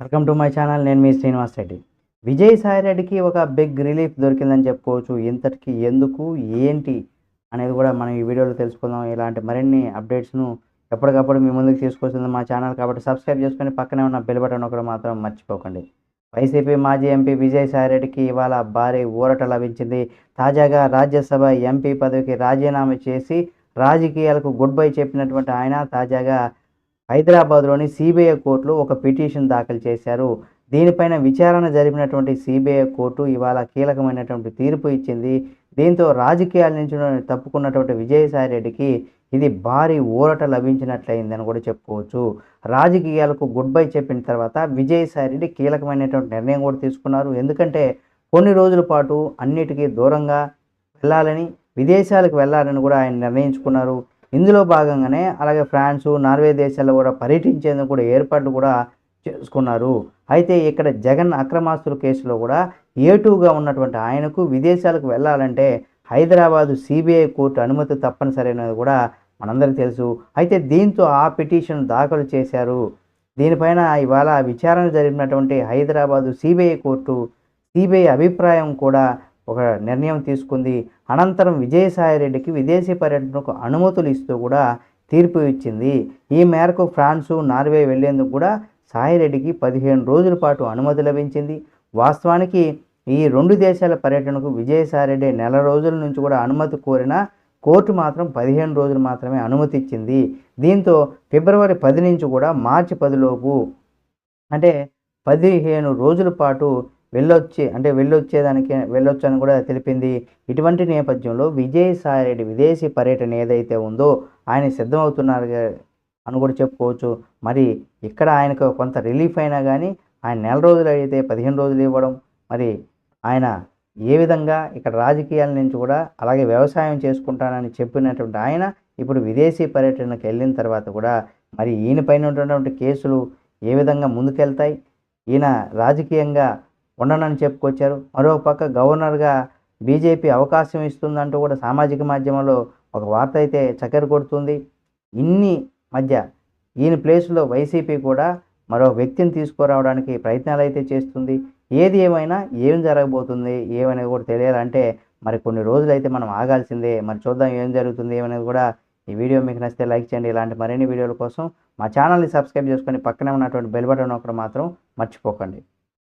Welcome to my channel నేను మీ శ్రీనివాస్ రెడ్డి. విజయసాయి రెడ్డికి ఒక బిగ్ రిలీఫ్ దొరికిందని చెప్పుకోవచ్చు. ఇంతటికి ఎందుకు ఏంటి అనేది కూడా మనం ఈ వీడియోలో తెలుసుకుందాం. ఇలాంటి మరిన్ని అప్డేట్స్ను ఎప్పటికప్పుడు మీ ముందుకు తీసుకొస్తుంది మా ఛానల్ కాబట్టి సబ్స్క్రైబ్ చేసుకొని పక్కనే ఉన్న బెల్ బటన్ ఒకటి మాత్రం మర్చిపోకండి. వైసీపీ మాజీ ఎంపీ విజయసాయి రెడ్డికి ఇవాళ భారీ ఊరట లభించింది. తాజాగా రాజ్యసభ ఎంపీ పదవికి రాజీనామా చేసి రాజకీయాలకు గుడ్ బై చెప్పినటువంటి ఆయన తాజాగా హైదరాబాద్లోని సిబిఐ కోర్టులో ఒక పిటిషన్ దాఖలు చేశారు. దీనిపైన విచారణ జరిపినటువంటి సిబిఐ కోర్టు ఇవాళ కీలకమైనటువంటి తీర్పు ఇచ్చింది. దీంతో రాజకీయాల నుంచి తప్పుకున్నటువంటి విజయసాయి రెడ్డికి ఇది భారీ ఊరట లభించినట్లయిందని కూడా చెప్పుకోవచ్చు. రాజకీయాలకు గుడ్ బై చెప్పిన తర్వాత విజయసాయి రెడ్డి కీలకమైనటువంటి నిర్ణయం కూడా తీసుకున్నారు. ఎందుకంటే కొన్ని రోజుల పాటు అన్నిటికీ దూరంగా వెళ్ళాలని విదేశాలకు వెళ్ళాలని కూడా ఆయన నిర్ణయించుకున్నారు. ఇందులో భాగంగానే అలాగే ఫ్రాన్సు నార్వే దేశాల్లో కూడా పర్యటించేందుకు కూడా ఏర్పాట్లు కూడా చేసుకున్నారు. అయితే ఇక్కడ జగన్ అక్రమాస్తుల కేసులో కూడా ఏటూగా ఉన్నటువంటి ఆయనకు విదేశాలకు వెళ్ళాలంటే హైదరాబాదు సిబిఐ కోర్టు అనుమతి తప్పనిసరి అనేది కూడా మనందరికీ తెలుసు. అయితే దీంతో ఆ పిటిషన్ దాఖలు చేశారు. దీనిపైన ఇవాళ విచారణ జరిపినటువంటి హైదరాబాదు సిబిఐ కోర్టు సిబిఐ అభిప్రాయం కూడా ఒక నిర్ణయం తీసుకుంది. అనంతరం విజయసాయి రెడ్డికి విదేశీ పర్యటనకు అనుమతులు ఇస్తూ కూడా తీర్పు ఇచ్చింది. ఈ మేరకు ఫ్రాన్సు నార్వే వెళ్ళేందుకు కూడా సాయిరెడ్డికి పదిహేను రోజుల పాటు అనుమతి లభించింది. వాస్తవానికి ఈ రెండు దేశాల పర్యటనకు విజయసాయిరెడ్డి నెల రోజుల నుంచి కూడా అనుమతి కోరిన కోర్టు మాత్రం పదిహేను రోజులు మాత్రమే అనుమతి ఇచ్చింది. దీంతో ఫిబ్రవరి పది నుంచి కూడా మార్చి పదిలోపు అంటే పదిహేను రోజుల పాటు వెళ్ళొచ్చి అంటే వెళ్ళొచ్చేదానికి వెళ్ళొచ్చని కూడా తెలిపింది. ఇటువంటి నేపథ్యంలో విజయసాయిరెడ్డి విదేశీ పర్యటన ఏదైతే ఉందో ఆయన సిద్ధమవుతున్నారు అని కూడా చెప్పుకోవచ్చు. మరి ఇక్కడ ఆయనకు కొంత రిలీఫ్ అయినా కానీ ఆయన నెల రోజులు అయితే పదిహేను రోజులు ఇవ్వడం మరి ఆయన ఏ విధంగా ఇక్కడ రాజకీయాల నుంచి కూడా అలాగే వ్యవసాయం చేసుకుంటానని చెప్పినటువంటి ఆయన ఇప్పుడు విదేశీ పర్యటనకు వెళ్ళిన తర్వాత కూడా మరి ఈయన పైన ఉన్నటువంటి కేసులు ఏ విధంగా ముందుకెళ్తాయి? ఈయన రాజకీయంగా ఉండనని చెప్పుకొచ్చారు. మరో పక్క గవర్నర్గా బీజేపీ అవకాశం ఇస్తుందంటూ కూడా సామాజిక మాధ్యమంలో ఒక వార్త అయితే చక్కెర కొడుతుంది. ఇన్ని మధ్య ఈయన ప్లేస్లో వైసీపీ కూడా మరో వ్యక్తిని తీసుకురావడానికి ప్రయత్నాలు అయితే చేస్తుంది. ఏది ఏమైనా ఏం జరగబోతుంది ఏమనేది కూడా తెలియాలంటే మరి కొన్ని రోజులు అయితే మనం ఆగాల్సిందే. మరి చూద్దాం ఏం జరుగుతుంది ఏమనేది కూడా ఈ వీడియో మీకు నచ్చితే లైక్ చేయండి. ఇలాంటి మరిన్ని వీడియోల కోసం మా ఛానల్ని సబ్స్క్రైబ్ చేసుకొని పక్కనే ఉన్నటువంటి బెల్ బటన్ ఒకటి మాత్రం మర్చిపోకండి.